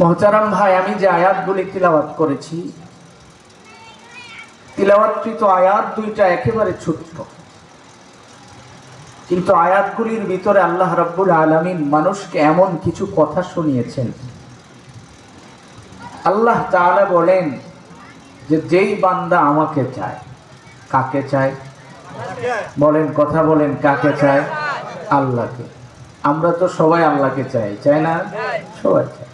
মহতারাম ভাই, আমি যে আয়াতগুলি তিলাওয়াত করেছি, তিলাওয়াতকৃত আয়াত দুইটা একেবারে ছোট্ট। কিন্তু আয়াতগুলির ভিতরে আল্লাহ রাব্বুল আলামিন মানুষকে এমন কিছু কথা শুনিয়েছেন। আল্লাহ তাআলা বলেন যে, যেই বান্দা আমাকে চায়, কাকে চায়? বলেন, কথা বলেন, কাকে চায়? আল্লাহকে। আমরা তো সবাই আল্লাহকে চাই চাই না? সবাই চাই।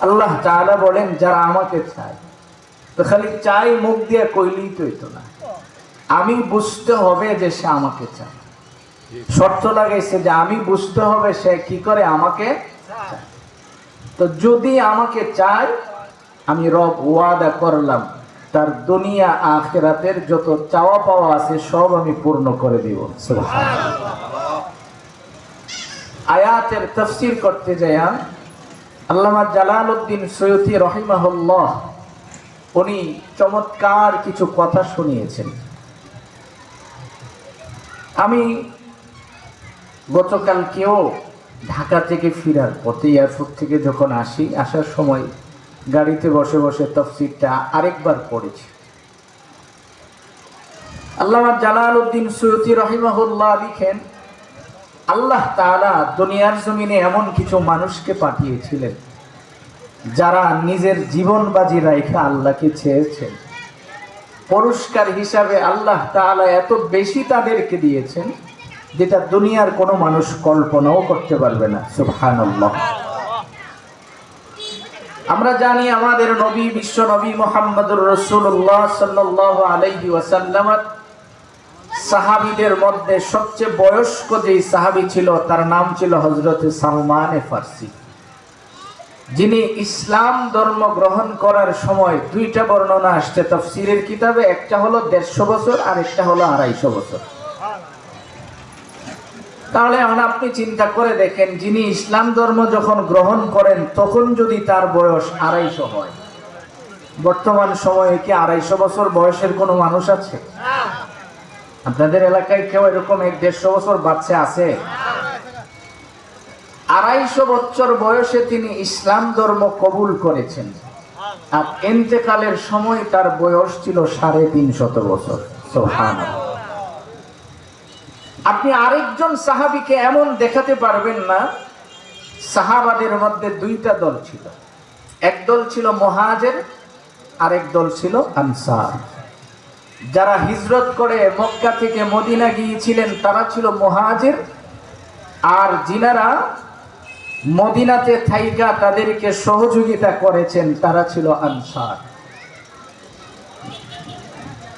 আল্লাহ তাআলা বলেন যারা আমাকে চায় তো খালি চাই মুখ দিয়ে কইলেই তো হইতো না। আমি বুঝতে হবে যে সে আমাকে চায়। শর্ত লাগাইছে যে আমি বুঝতে হবে সে কি করে আমাকে তো যদি আমাকে চায় আমি রব ওয়াদা করলাম তার দুনিয়া আখেরাতের যত চাওয়া পাওয়া আছে সব আমি পূর্ণ করে দিব। আয়াতের তফসির করতে যাইয়া আল্লামা জালালউদ্দিন সৈয়দি রহিমাহুল্লাহ উনি চমৎকার কিছু কথা শুনিয়েছেন। আমি গতকালকেও ঢাকা থেকে ফিরার পথে এয়ারপোর্ট থেকে যখন আসি, আসার সময় গাড়িতে বসে বসে তফসিরটা আরেকবার পড়েছি। আল্লামা জালাল উদ্দিন সৈয়দি রহিমাহুল্লাহ লিখেন আল্লাহ তাআলা দুনিয়ার জমিনে এমন কিছু মানুষকে পাঠিয়েছিলেন, যারা নিজের জীবন বাজি আল্লাহকে চেয়েছেন। পুরস্কার হিসাবে আল্লাহ তাআলা এত বেশি তাদেরকে দিয়েছেন, যেটা দুনিয়ার কোনো মানুষ কল্পনাও করতে পারবে না। সুবহানাল্লাহ। আমরা জানি আমাদের নবী, বিশ্ব নবী মোহাম্মদুর রসুল্লাহ সাল্লাহ আলাইহি ওয়াসাল্লাম সাহাবিদের মধ্যে সবচেয়ে বয়স্ক যেই সাহাবি ছিল, তার নাম ছিল হজরত সালমান এ ফার্সি। যিনি ইসলাম ধর্ম গ্রহণ করার সময় দুইটা বর্ণনা আসছে। তফসিরের কিতাবে একটা হলো দেড়শো বছর আর একটা হলো আড়াইশো বছর। তাহলে এখন আপনি চিন্তা করে দেখেন, যিনি ইসলাম ধর্ম যখন গ্রহণ করেন, তখন যদি তার বয়স আড়াইশো হয়, বর্তমান সময়ে কি আড়াইশো বছর বয়সের কোনো মানুষ আছে? আপনাদের এলাকায় কেউ এরকম এক দেড়শো বছর বাচ্চা আছে? আড়াইশো বছর বয়সে তিনি ইসলাম ধর্ম কবুল করেছেন। আর এন্তেকালের সময় তার বয়স ছিল সাড়ে তিনশত বছর। আপনি আরেকজন সাহাবিকে এমন দেখাতে পারবেন না, সাহাবাদের মধ্যে দুইটা দল ছিল। এক দল ছিল মহাজের, আরেক দল ছিল আনসার। যারা হিজরত করে মক্কা থেকে মদিনা গিয়েছিলেন, তারা ছিল মহাজের। আর যিনারা মদিনাতে থাইকা তাদেরকে সহযোগিতা করেছেন, তারা ছিল আনসার।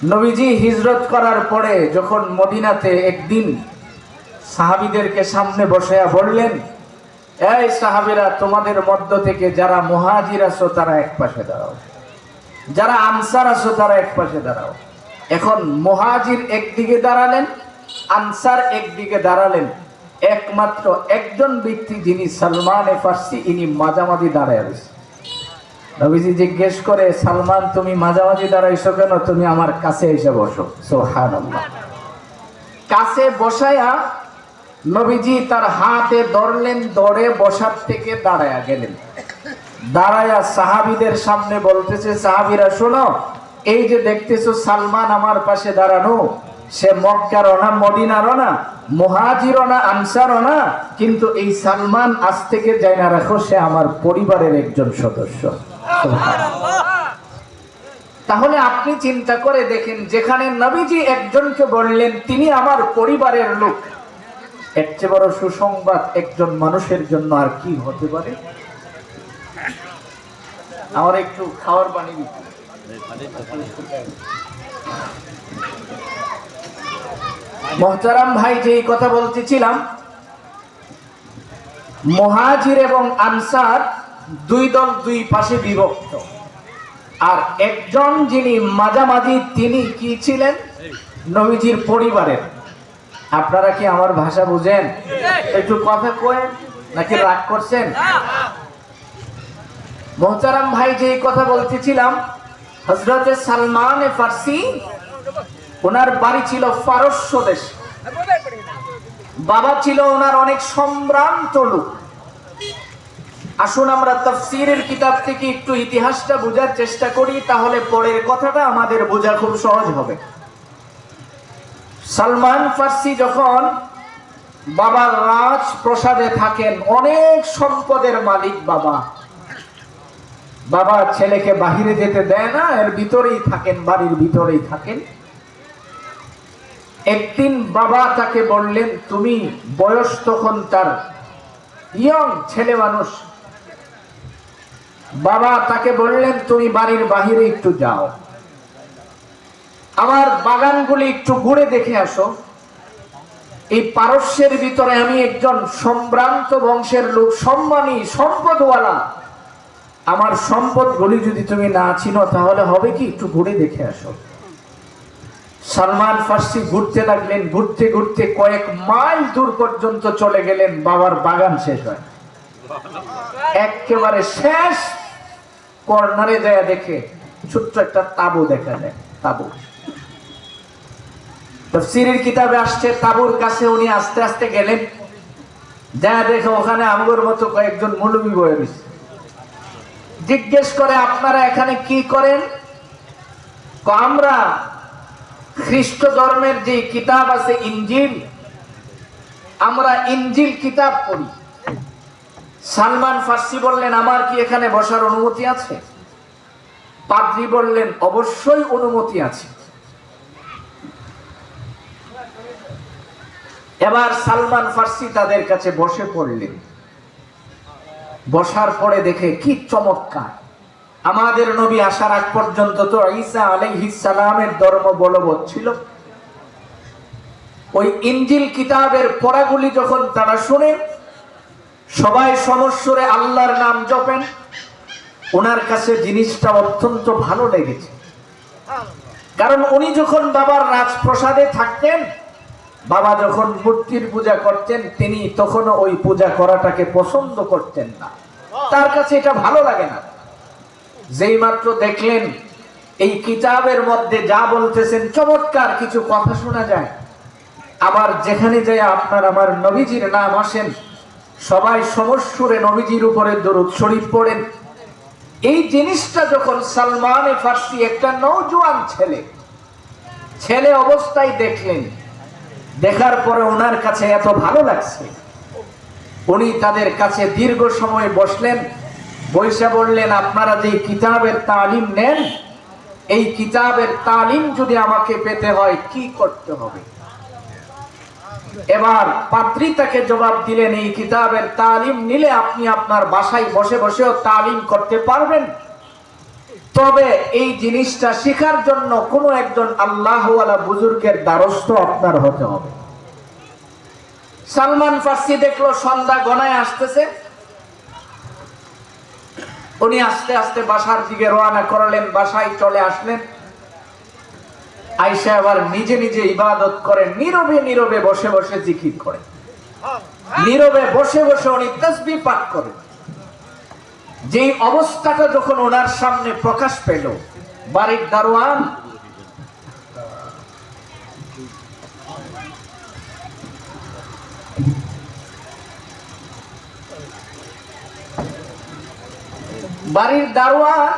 নবীজি হিজরত করার পরে যখন মদিনাতে একদিন সাহাবিদেরকে সামনে বসে বললেন, এই সাহাবিরা, তোমাদের মধ্য থেকে যারা মহাজির আছো, তারা এক পাশে দাঁড়াও। যারা আনসার আছো, তারা এক পাশে দাঁড়াও। এখন মহাজির একদিকে দাঁড়ালেন, আনসার একদিকে দাঁড়ালেন। একমাত্র একজন ব্যক্তি যিনি সালমান এ ফার্সি, ইনি মাঝামাঝি দাঁড়ায় রয়েছে। নবীজি জিজ্ঞেস করে, সালমান, তুমি মাঝামাঝি দাঁড়াইছো কেন? তুমি আমার কাছে এসে বসো। সোহান কাছে বসায়া নবীজি তার হাতে ধরলেন দরে বসার থেকে দাঁড়ায়া গেলেন। দাঁড়ায়া সাহাবিদের সামনে বলতেছে, সাহাবিরা, শোনো এই যে দেখতেছো সালমান আমার পাশে দাঁড়ানো, সে মক্কারও না, মদিনারও না, মহাজিরও না, আনসারও না, কিন্তু এই সালমান আজ থেকে যাই না রাখো, সে আমার পরিবারের একজন সদস্য। তাহলে আপনি চিন্তা করে দেখেন, যেখানে নবীজি একজনকে বললেন, তিনি আমার পরিবারের লোক। এর চেয়ে বড় সুসংবাদ একজন মানুষের জন্য আর কি হতে পারে? আমার একটু খাওয়ার পানি দিতে। মহতারাম ভাই যে কথা বলতেছিলাম, মহাজির এবং আনসার দুই দল দুই পাশে বিভক্ত। আর একজন যিনি মাঝামাঝি, তিনি কি ছিলেন? নবীজির পরিবারের। আপনারা কি আমার ভাষা বুঝেন? একটু কথা কয়েন, নাকি রাগ করছেন? মোহতারাম ভাই যে কথা বলতেছিলাম হজরতে সালমান ফার্সি, ওনার বাড়ি ছিল পারস্য দেশ। বাবা ছিল ওনার অনেক সম্ভ্রান্ত লোক। আসুন আমরা তাফসীরের কিতাব থেকে একটু ইতিহাসটা বোঝার চেষ্টা করি, তাহলে পরের কথাটা আমাদের বোঝা খুব সহজ হবে। সালমান ফার্সি যখন বাবার রাজ প্রসাদে থাকেন, অনেক সম্পদের মালিক বাবা। বাবা ছেলেকে বাহিরে যেতে দেয় না, এর ভিতরেই থাকেন, বাড়ির ভিতরেই থাকেন। একদিন বাবা তাকে বললেন, তুমি বয়স তখন তার ইয়ং ছেলে মানুষ। বাবা তাকে বললেন, তুমি বাড়ির বাহিরে একটু যাও। আমার বাগানগুলি একটু ঘুরে দেখে আসো। এই পারস্যের ভিতরে আমি একজন সম্ভ্রান্ত বংশের লোক, সম্মানী, সম্পদওয়ালা। আমার সম্পদগুলি যদি তুমি না চিনো, তাহলে হবে কি? একটু ঘুরে দেখে আসো। সালমান ফার্সি ঘুরতে লাগলেন, ঘুরতে ঘুরতে কয়েক মাইল দূর পর্যন্ত চলে গেলেন, বাবার বাগান শেষ হয়। একেবারে শেষ কর্নারে যায় দেখে ছোট্ট একটা তাবু দেখা যায়, তাবু। তফসিরের কিতাবে আসছে, তাবুর কাছে উনি আস্তে আস্তে গেলেন। যা দেখে ওখানে আমগর মতো কয়েকজন মৌলবী বয়ে রয়েছে জিজ্ঞেস করে, আপনারা এখানে কি করেন? আমরা খ্রিস্ট ধর্মের যে কিতাব আছে, ইঞ্জিল, আমরা ইঞ্জিল কিতাব পড়ি। সালমান ফার্সি বললেন, আমার কি এখানে বসার অনুমতি আছে? পাদ্রি বললেন, অবশ্যই অনুমতি আছে। এবার সালমান ফার্সি তাদের কাছে বসে পড়লেন। বসার পরে দেখে কি চমৎকার। আমাদের নবী আসার আগ পর্যন্ত তো ঈসা সালামের ধর্ম বলবৎ ছিল। ওই ইঞ্জিল কিতাবের পড়াগুলি যখন তারা শুনে সবাই সমস্বরে আল্লাহর নাম জপেন। ওনার কাছে জিনিসটা অত্যন্ত ভালো লেগেছে। কারণ উনি যখন বাবার রাজপ্রসাদে থাকতেন বাবা যখন মূর্তির পূজা করতেন, তিনি তখনও ওই পূজা করাটাকে পছন্দ করতেন না। তার কাছে এটা ভালো লাগে না। যেই মাত্র দেখলেন, এই কিতাবের মধ্যে যা বলতেছেন, চমৎকার কিছু কথা শোনা যায়। আবার যেখানে যায় আপনার আমার নবীজির নাম আসেন, সবাই সমস্যরে নবীজির উপরে দরুদ শরীফ পড়েন। এই জিনিসটা যখন সালমানে ফার্সি একটা নৌজোয়ান ছেলে ছেলে অবস্থায় দেখলেন দেখার পরে ওনার কাছে এত ভালো লাগছে। উনি তাদের কাছে দীর্ঘ সময় বসলেন বৈশা বললেন, আপনারা যে কিতাবের তালিম নেন, এই কিতাবের তালিম যদি আমাকে পেতে হয়, কি করতে হবে? এবার পাত্রী তাকে জবাব দিলেন, এই কিতাবের তালিম নিলে আপনি আপনার বাসায় বসে বসেও তালিম করতে পারবেন। তবে এই জিনিসটা শেখার জন্য কোনো একজন আল্লাহওয়ালা বুজুর্গের দ্বারস্থ আপনার হতে হবে। সালমান ফার্সি দেখল, সন্ধ্যা গনায় আসতেছে। উনি আস্তে আস্তে বাসার দিকে রওনা করলেন, বাসায় চলে আসলেন। আইসা আবার নিজে নিজে ইবাদত করেন নীরবে নীরবে বসে বসে জিকির করেন নীরবে বসে বসে উনি তসবি পাঠ করেন। যেই অবস্থাটা যখন ওনার সামনে প্রকাশ পেল, বাড়ির দারোয়ান বাড়ির দারোয়ান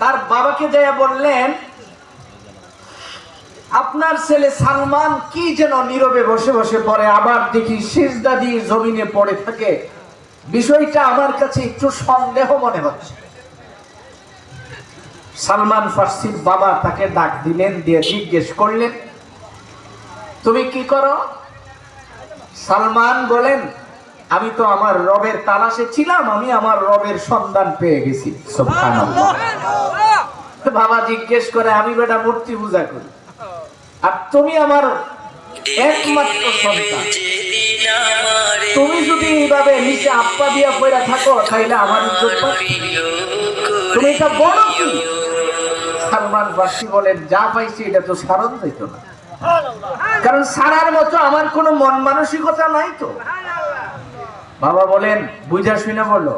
তার বাবাকে যায় বললেন, আপনার ছেলে সালমান কি যেন নীরবে বসে বসে পড়ে, আবার দেখি সিজদা দিয়ে জমিনে পড়ে থাকে। বিষয়টা আমার কাছে একটু সন্দেহ মনে হচ্ছে। সালমান ফার্সির বাবা তাকে ডাক দিলেন, দিয়ে জিজ্ঞেস করলেন, তুমি কি করো? সালমান বলেন, আমি তো আমার রবের তালাশে ছিলাম, আমি আমার রবের সন্ধান পেয়ে গেছি। বাবা জিজ্ঞেস করে, আমি বেটা মূর্তি পূজা করি। আর তুমি আমার একমাত্র সন্তান। তুমি যদি এইভাবে নিচে আপ্পা দিয়া পয়রা থাকো তাহলে আমার তুমি এটা বলো কি? সালমান বাসী বলেন যা পাইছি এটা তো সারণ দিত না। কারণ সারার মতো আমার কোনো মন মানসিকতা নাই তো। বাবা বলেন বুঝা শুনে বলো